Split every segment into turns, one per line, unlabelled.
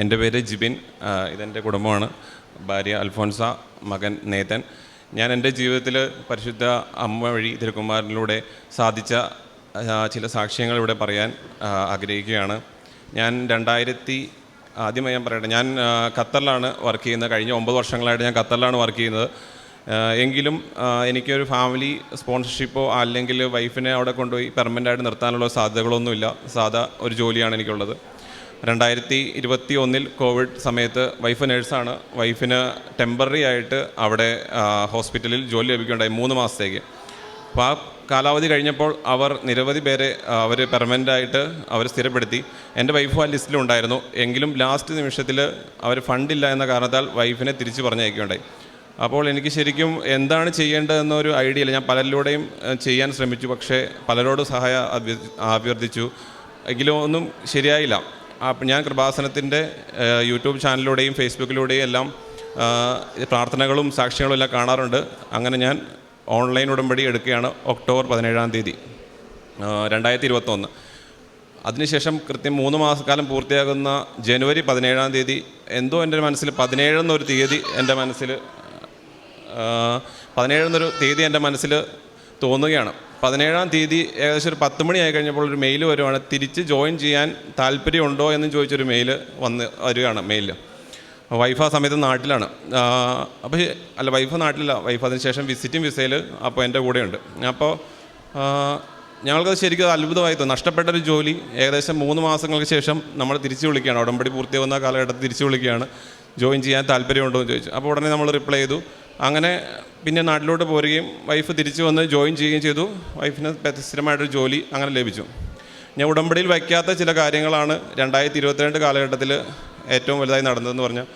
എന്റെ പേര് ജിബിൻ ഇതെന്റെ കുടുംബമാണ്. ഭാര്യ അൽഫോൻസ മകൻ നേതൻ. ഞാൻ എന്റെ ജീവിതത്തിൽ പരിശുദ്ധ അമ്മ വഴി തിരുക്കുമാരനിലൂടെ സാധിച്ച ചില സാക്ഷ്യങ്ങൾ ഇവിടെ പറയാൻ ആഗ്രഹിക്കുകയാണ്. ഞാൻ രണ്ടായിരത്തി ആദ്യമായി ഞാൻ പറയട്ടെ ഞാൻ ഖത്തറിലാണ് വർക്ക് ചെയ്യുന്നത്. കഴിഞ്ഞ ഒമ്പത് വർഷങ്ങളായിട്ട് ഞാൻ ഖത്തറിലാണ് വർക്ക് ചെയ്യുന്നത്. എങ്കിലും എനിക്കൊരു ഫാമിലി സ്പോൺസർഷിപ്പോ അല്ലെങ്കിൽ വൈഫിനെ അവിടെ കൊണ്ടുപോയി പെർമനന്റ് ആയിട്ട് നിർത്താനുള്ള സാധ്യതകളൊന്നുമില്ല. സാധാ ഒരു ജോലിയാണ് എനിക്കുള്ളത്. രണ്ടായിരത്തി ഇരുപത്തി ഒന്നിൽ കോവിഡ് സമയത്ത് വൈഫ് നേഴ്സാണ്. വൈഫിന് ടെമ്പററി ആയിട്ട് അവിടെ ഹോസ്പിറ്റലിൽ ജോലി ലഭിക്കുകയുണ്ടായി മൂന്ന് മാസത്തേക്ക്. അപ്പോൾ ആ കാലാവധി കഴിഞ്ഞപ്പോൾ അവർ നിരവധി പേരെ അവർ പെർമനന്റ് ആയിട്ട് അവർ സ്ഥിരപ്പെടുത്തി. എന്റെ വൈഫും ആ ലിസ്റ്റിലുണ്ടായിരുന്നു എങ്കിലും ലാസ്റ്റ് നിമിഷത്തിൽ അവർ ഫണ്ടില്ല എന്ന കാരണത്താൽ വൈഫിനെ തിരിച്ചു പറഞ്ഞയക്കുകയുണ്ടായി. അപ്പോൾ എനിക്ക് ശരിക്കും എന്താണ് ചെയ്യേണ്ടതെന്നൊരു ഐഡിയ ഇല്ല. ഞാൻ പലരിലൂടെയും ചെയ്യാൻ ശ്രമിച്ചു. പക്ഷേ പലരോടും സഹായം അഭ്യ- അഭ്യർത്ഥിച്ചു. എങ്കിലും ഒന്നും ശരിയായില്ല. ഞാൻ കൃപാസനത്തിന്റെ യൂട്യൂബ് ചാനലിലൂടെയും ഫേസ്ബുക്കിലൂടെയും എല്ലാം പ്രാർത്ഥനകളും സാക്ഷ്യങ്ങളും എല്ലാം കാണാറുണ്ട്. അങ്ങനെ ഞാൻ ഓൺലൈൻ ഉടമ്പടി എടുക്കുകയാണ് ഒക്ടോബർ പതിനേഴാം തീയതി രണ്ടായിരത്തി ഇരുപത്തൊന്ന് അതിനുശേഷം കൃത്യം മൂന്ന് മാസക്കാലം പൂർത്തിയാകുന്ന ജനുവരി പതിനേഴാം തീയതി എന്തോ എന്റെ മനസ്സിൽ പതിനേഴെന്നൊരു തീയതി എന്റെ മനസ്സിൽ പതിനേഴെന്നൊരു തീയതി എന്റെ മനസ്സിൽ തോന്നുകയാണ്. പതിനേഴാം തീയതി ഏകദേശം ഒരു പത്ത് മണി ആയി കഴിഞ്ഞപ്പോൾ ഒരു മെയിൽ വരുവാണ്. തിരിച്ച് ജോയിൻ ചെയ്യാൻ താല്പര്യമുണ്ടോ എന്ന് ചോദിച്ചൊരു മെയിൽ വന്ന് വരികയാണ് മെയിലിൽ വൈഫ് ആ സമയത്ത് നാട്ടിലാണ്. അപ്പോൾ അല്ല വൈഫ് നാട്ടിലല്ല. വൈഫ് അതിന് ശേഷം വിസിറ്റിംഗ് വിസയിൽ അപ്പോൾ എന്റെ കൂടെയുണ്ട്. അപ്പോൾ ഞങ്ങൾക്കത് ശരിക്കും അത് അത്ഭുതമായി തോന്നും. നഷ്ടപ്പെട്ട ഒരു ജോലി. ഏകദേശം മൂന്ന് മാസങ്ങൾക്ക് ശേഷം നമ്മൾ തിരിച്ചു വിളിക്കുകയാണ്. ഉടമ്പടി പൂർത്തിയാകുന്ന കാലഘട്ടത്തിൽ തിരിച്ചു വിളിക്കുകയാണ്. ജോയിൻ ചെയ്യാൻ താല്പര്യമുണ്ടോ എന്ന് ചോദിച്ചു. അപ്പോൾ ഉടനെ നമ്മൾ റിപ്ലൈ ചെയ്തു. അങ്ങനെ പിന്നെ നാട്ടിലോട്ട് പോരുകയും വൈഫ് തിരിച്ചു വന്ന് ജോയിൻ ചെയ്യുകയും ചെയ്തു. വൈഫിന് സ്ഥിരമായിട്ടൊരു ജോലി അങ്ങനെ ലഭിച്ചു. ഞാൻ ഉടമ്പടിയിൽ വയ്ക്കാത്ത ചില കാര്യങ്ങളാണ് രണ്ടായിരത്തി ഇരുപത്തിരണ്ട് കാലഘട്ടത്തിൽ ഏറ്റവും വലുതായി നടന്നതെന്ന് പറഞ്ഞാൽ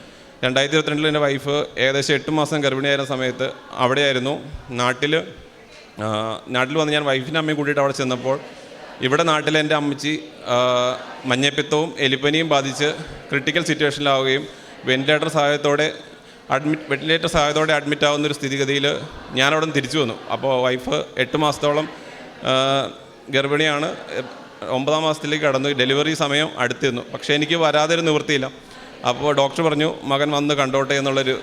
രണ്ടായിരത്തി ഇരുപത്തിരണ്ടിൽ എന്റെ വൈഫ് ഏകദേശം എട്ട് മാസം ഗർഭിണിയായിരുന്ന സമയത്ത് അവിടെയായിരുന്നു. നാട്ടിൽ നാട്ടിൽ വന്ന് ഞാൻ വൈഫിന്റെ അമ്മയും കൂട്ടിയിട്ട് അവിടെ ചെന്നപ്പോൾ ഇവിടെ നാട്ടിൽ എന്റെ അമ്മച്ചി മഞ്ഞപ്പിത്തവും എലിപ്പനിയും ബാധിച്ച് ക്രിട്ടിക്കൽ സിറ്റുവേഷനിലാവുകയും വെന്റിലേറ്റർ സഹായത്തോടെ അഡ്മിറ്റ് വെന്റിലേറ്റർ സഹായത്തോടെ അഡ്മിറ്റ് ആവുന്ന ഒരു സ്ഥിതിഗതിയിൽ ഞാനവിടെ നിന്ന് തിരിച്ചു വന്നു. അപ്പോൾ വൈഫ് എട്ട് മാസത്തോളം ഗർഭിണിയാണ്. ഒമ്പതാം മാസത്തിലേക്ക് കടന്നു. ഡെലിവറി സമയം അടുത്തിരുന്നു പക്ഷേ എനിക്ക് വരാതെ ഒരു നിവൃത്തിയില്ല. അപ്പോൾ ഡോക്ടർ പറഞ്ഞു മകൻ വന്ന് കണ്ടോട്ടെ എന്നുള്ളൊരു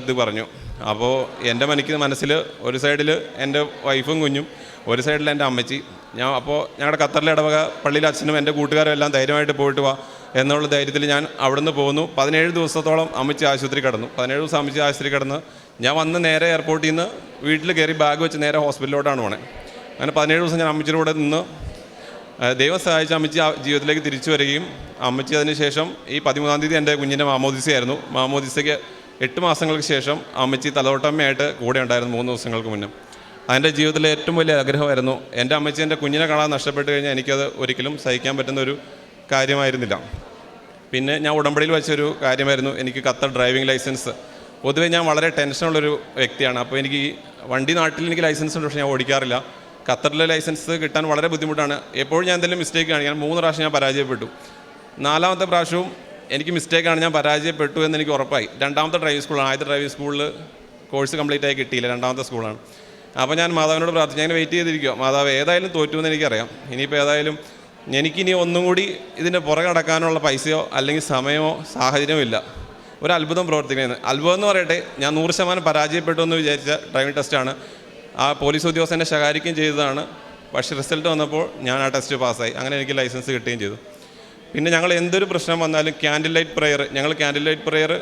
ഇത് പറഞ്ഞു. അപ്പോൾ എന്റെ മനിക്ക് മനസ്സിൽ ഒരു സൈഡിൽ എന്റെ വൈഫും കുഞ്ഞും ഒരു സൈഡിൽ എന്റെ അമ്മച്ചി. ഞാൻ അപ്പോൾ ഞങ്ങളുടെ ഖത്തറിലെ ഇടവക പള്ളിയിലെ അച്ഛനും എന്റെ കൂട്ടുകാരും എല്ലാം ധൈര്യമായിട്ട് പോയിട്ട് വാ. എന്നുള്ള ധൈര്യത്തിൽ ഞാൻ അവിടുന്ന് പോകുന്നു. പതിനേഴ് ദിവസത്തോളം അമ്മച്ചി ആശുപത്രി കിടന്നു. പതിനേഴ് ദിവസം അമ്മച്ചി ആശുപത്രി കിടന്ന് ഞാൻ വന്ന് നേരെ എയർപോർട്ടിൽ നിന്ന് വീട്ടിൽ കയറി ബാഗ് വെച്ച് നേരെ ഹോസ്പിറ്റലിലോട്ടാണ് പോണേ. അങ്ങനെ പതിനേഴ് ദിവസം ഞാൻ അമ്മച്ചിയുടെ കൂടെ നിന്ന് ദൈവം സഹായിച്ച അമ്മച്ചി ജീവിതത്തിലേക്ക് തിരിച്ചു വരികയും അമ്മച്ചി അതിന് ശേഷം ഈ പതിമൂന്നാം തീയതി എന്റെ കുഞ്ഞിന്റെ മാമോദിസയായിരുന്നു മാമോദിസയ്ക്ക് എട്ട് മാസങ്ങൾക്ക് ശേഷം അമ്മച്ചി തലോട്ടമ്മയായിട്ട് കൂടെ ഉണ്ടായിരുന്നു മൂന്ന് ദിവസങ്ങൾക്ക് മുന്നേ. അതിന്റെ ജീവിതത്തിലെ ഏറ്റവും വലിയ ആഗ്രഹമായിരുന്നു എന്റെ അമ്മച്ചി എന്റെ കുഞ്ഞിനെ കാണാൻ നഷ്ടപ്പെട്ട് കഴിഞ്ഞാൽ എനിക്കത് ഒരിക്കലും സഹിക്കാൻ പറ്റുന്ന ഒരു കാര്യമായിരുന്നില്ല. പിന്നെ ഞാൻ ഉടമ്പടിയിൽ വെച്ചൊരു കാര്യമായിരുന്നു. എനിക്ക് ഖത്തർ ഡ്രൈവിംഗ് ലൈസൻസ്. പൊതുവേ ഞാൻ വളരെ ടെൻഷനുള്ളൊരു വ്യക്തിയാണ്. അപ്പോൾ എനിക്ക് വണ്ടി നാട്ടിൽ എനിക്ക് ലൈസൻസ് ഉണ്ട് പക്ഷേ ഞാൻ ഓടിക്കാറില്ല. ഖത്തറിലെ ലൈസൻസ് കിട്ടാൻ വളരെ ബുദ്ധിമുട്ടാണ്. എപ്പോഴും ഞാൻ എന്തെങ്കിലും മിസ്റ്റേക്ക് ഞാൻ മൂന്ന് പ്രാവശ്യം ഞാൻ പരാജയപ്പെട്ടു. നാലാമത്തെ പ്രാവശ്യവും എനിക്ക് മിസ്റ്റേക്കാണ് ഞാൻ പരാജയപ്പെട്ടു എന്ന് എനിക്ക് ഉറപ്പായി. രണ്ടാമത്തെ ഡ്രൈവിംഗ് സ്കൂളാണ് ആദ്യത്തെ ഡ്രൈവിംഗ് സ്കൂളിൽ കോഴ്സ് കംപ്ലീറ്റ് ആയി കിട്ടിയില്ല. രണ്ടാമത്തെ സ്കൂളാണ് അപ്പോൾ ഞാൻ മാതാവിനോട് പ്രാർത്ഥിച്ചു. ഞാൻ വെയിറ്റ് ചെയ്തിരിക്കുക മാതാവ് ഏതായാലും തോറ്റുമെന്ന് എനിക്കറിയാം. ഇനിയിപ്പോൾ ഏതായാലും എനിക്കിനി ഒന്നും കൂടി ഇതിന്റെ പുറകെ നടക്കാനുള്ള പൈസയോ അല്ലെങ്കിൽ സമയമോ സാഹചര്യമോ ഇല്ല. ഒരു അത്ഭുതം പ്രവർത്തിക്കുന്നത്. അത്ഭുതം എന്ന് പറയട്ടെ ഞാൻ നൂറ് ശതമാനം പരാജയപ്പെട്ടു എന്ന് വിചാരിച്ച ഡ്രൈവിംഗ് ടെസ്റ്റാണ് ആ പോലീസ് ഉദ്യോഗസ്ഥനെ ശകാരിക്കുകയും ചെയ്തതാണ്. പക്ഷേ റിസൾട്ട് വന്നപ്പോൾ ഞാൻ ആ ടെസ്റ്റ് പാസ്സായി അങ്ങനെ എനിക്ക് ലൈസൻസ് കിട്ടുകയും ചെയ്തു. പിന്നെ ഞങ്ങൾ എന്തൊരു പ്രശ്നം വന്നാലും ക്യാൻഡിൽ ലൈറ്റ് പ്രെയർ ഞങ്ങൾ ക്യാൻഡിൽ ലൈറ്റ് പ്രെയർ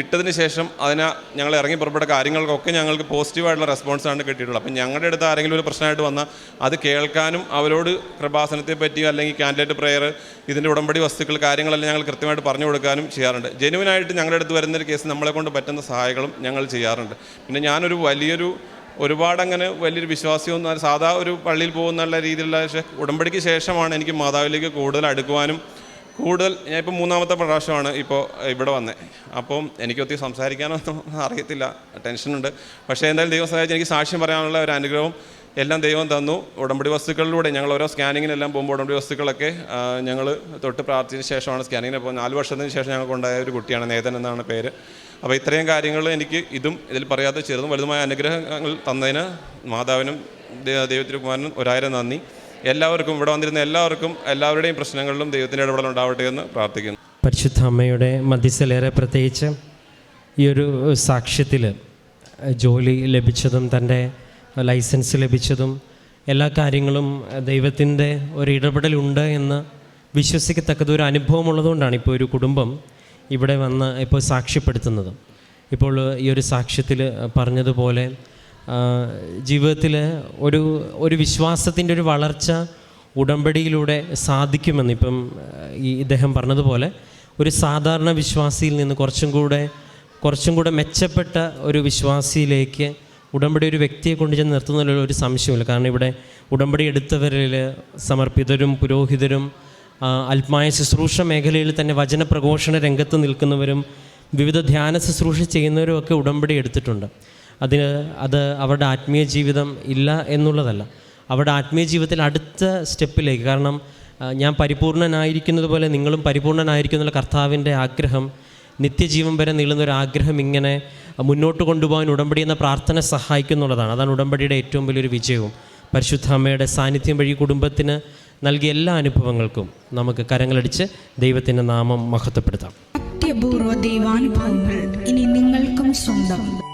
ഇട്ടതിന് ശേഷം അതിന് ഞങ്ങൾ ഇറങ്ങി പുറപ്പെട്ട കാര്യങ്ങൾക്കൊക്കെ ഞങ്ങൾക്ക് പോസിറ്റീവായിട്ടുള്ള റെസ്പോൺസാണ് കിട്ടിയിട്ടുള്ളത്. അപ്പം ഞങ്ങളുടെ അടുത്ത് ആരെങ്കിലും ഒരു പ്രശ്നമായിട്ട് വന്നാൽ അത് കേൾക്കാനും അവരോട് കൃപാസനത്തെ പറ്റിയോ അല്ലെങ്കിൽ ക്യാൻഡിൽ ലൈറ്റ് പ്രെയർ ഇതിന്റെ ഉടമ്പടി വസ്തുക്കൾ കാര്യങ്ങളെല്ലാം ഞങ്ങൾ കൃത്യമായിട്ട് പറഞ്ഞു കൊടുക്കാനും ചെയ്യാറുണ്ട്. ജെനുവിനായിട്ട് ഞങ്ങളുടെ അടുത്ത് വരുന്നൊരു കേസ് നമ്മളെ കൊണ്ട് പറ്റുന്ന സഹായങ്ങളും ഞങ്ങൾ ചെയ്യാറുണ്ട്. പിന്നെ ഞാനൊരു വലിയൊരു ഒരുപാട് അങ്ങനെ വലിയൊരു വിശ്വാസിയൊന്നും സാധാ ഒരു പള്ളിയിൽ പോകുന്നുള്ള രീതിയിലുള്ള പക്ഷേ ഉടമ്പടിക്ക് ശേഷമാണ് എനിക്ക് മാതാവിലേക്ക് കൂടുതൽ അടുക്കുവാനും കൂടുതൽ ഞാൻ ഇപ്പോൾ മൂന്നാമത്തെ പ്രാവശ്യമാണ് ഇപ്പോൾ ഇവിടെ വന്നേ. അപ്പം എനിക്ക് ഒത്തിരി സംസാരിക്കാനൊന്നും അറിയത്തില്ല ടെൻഷനുണ്ട്. പക്ഷേ എന്തായാലും ദൈവം സഹായിച്ച് എനിക്ക് സാക്ഷ്യം പറയാനുള്ള ഒരു അനുഗ്രഹം എല്ലാം ദൈവം തന്നു. ഉടമ്പടി വസ്തുക്കളിലൂടെ ഞങ്ങൾ ഓരോ സ്കാനിങ്ങിനെല്ലാം പോകുമ്പോൾ ഉടമ്പടി വസ്തുക്കളൊക്കെ ഞങ്ങൾ തൊട്ട് പ്രാർത്ഥിച്ച ശേഷമാണ് സ്കാനിങ്ങിന് അപ്പോൾ നാല് വർഷത്തിന് ശേഷം ഞങ്ങൾക്ക് ഉണ്ടായ ഒരു കുട്ടിയാണ് നേതൻ എന്നാണ് പേര്. അപ്പോൾ ഇത്രയും കാര്യങ്ങൾ എനിക്ക് ഇതും ഇതിൽ പറയാതെ ചെറുതും വലുതുമായ അനുഗ്രഹങ്ങൾ തന്നതിന് മാതാവിനും ദൈ- ദൈവത്തിരുക്കുമാരനും ഒരായിരം നന്ദി. എല്ലാവർക്കും ഇവിടെ വന്നിരുന്ന എല്ലാവർക്കും എല്ലാവരുടെയും പ്രശ്നങ്ങളിലും ദൈവത്തിന്റെ ഇടപെടൽ ഉണ്ടാവട്ടെ എന്ന് പ്രാർത്ഥിക്കുന്നു.
പരിശുദ്ധ അമ്മയുടെ മധ്യസ്ഥലേറെ പ്രത്യേകിച്ച് ഈ ഒരു സാക്ഷ്യത്തിൽ ജോലി ലഭിച്ചതും തന്റെ ലൈസൻസ് ലഭിച്ചതും എല്ലാ കാര്യങ്ങളും ദൈവത്തിന്റെ ഒരു ഇടപെടലുണ്ട് എന്ന് വിശ്വസിക്കത്തക്കത് ഒരു അനുഭവം ഉള്ളതുകൊണ്ടാണ് ഇപ്പോൾ ഒരു കുടുംബം ഇവിടെ വന്ന് ഇപ്പോൾ സാക്ഷ്യപ്പെടുത്തുന്നത്. ഇപ്പോൾ ഈ ഒരു സാക്ഷ്യത്തിൽ പറഞ്ഞതുപോലെ ജീവിതത്തിൽ ഒരു ഒരു വിശ്വാസത്തിന്റെ ഒരു വളർച്ച ഉടമ്പടിയിലൂടെ സാധിക്കുമെന്ന് ഇപ്പം ഈ ഇദ്ദേഹം പറഞ്ഞതുപോലെ ഒരു സാധാരണ വിശ്വാസിയിൽ നിന്ന് കുറച്ചും കൂടെ കുറച്ചും കൂടെ മെച്ചപ്പെട്ട ഒരു വിശ്വാസിയിലേക്ക് ഉടമ്പടി ഒരു വ്യക്തിയെ കൊണ്ട് ചെന്ന് ഒരു സംശയമില്ല കാരണം ഇവിടെ ഉടമ്പടി എടുത്തവരിൽ സമർപ്പിതരും പുരോഹിതരും ആത്മായ ശുശ്രൂഷ മേഖലയിൽ തന്നെ വചനപ്രഘോഷണ രംഗത്ത് നിൽക്കുന്നവരും വിവിധ ധ്യാന ശുശ്രൂഷ ചെയ്യുന്നവരും ഒക്കെ ഉടമ്പടി എടുത്തിട്ടുണ്ട്. അതിന് അത് അവരുടെ ആത്മീയ ജീവിതം ഇല്ല എന്നുള്ളതല്ല. അവരുടെ ആത്മീയ ജീവിതത്തിൽ അടുത്ത സ്റ്റെപ്പിലേക്ക് കാരണം ഞാൻ പരിപൂർണനായിരിക്കുന്നത് പോലെ നിങ്ങളും പരിപൂർണനായിരിക്കുന്നുള്ള കർത്താവിന്റെ ആഗ്രഹം നിത്യജീവൻ വരെ നീളുന്ന ഒരു ആഗ്രഹം ഇങ്ങനെ മുന്നോട്ട് കൊണ്ടുപോകാൻ ഉടമ്പടി എന്ന പ്രാർത്ഥന സഹായിക്കുന്നുള്ളതാണ്. അതാണ് ഉടമ്പടിയുടെ ഏറ്റവും വലിയൊരു വിജയവും. പരിശുദ്ധ അമ്മയുടെ സാന്നിധ്യം വഴി കുടുംബത്തിന് നൽകിയ എല്ലാ അനുഭവങ്ങൾക്കും നമുക്ക് കരങ്ങളടിച്ച് ദൈവത്തിന്റെ നാമം മഹത്വപ്പെടുത്താം.
അത്യപൂർവ ദൈവാനുഭവങ്ങൾ ഇനി നിങ്ങൾക്കും സ്വന്തം.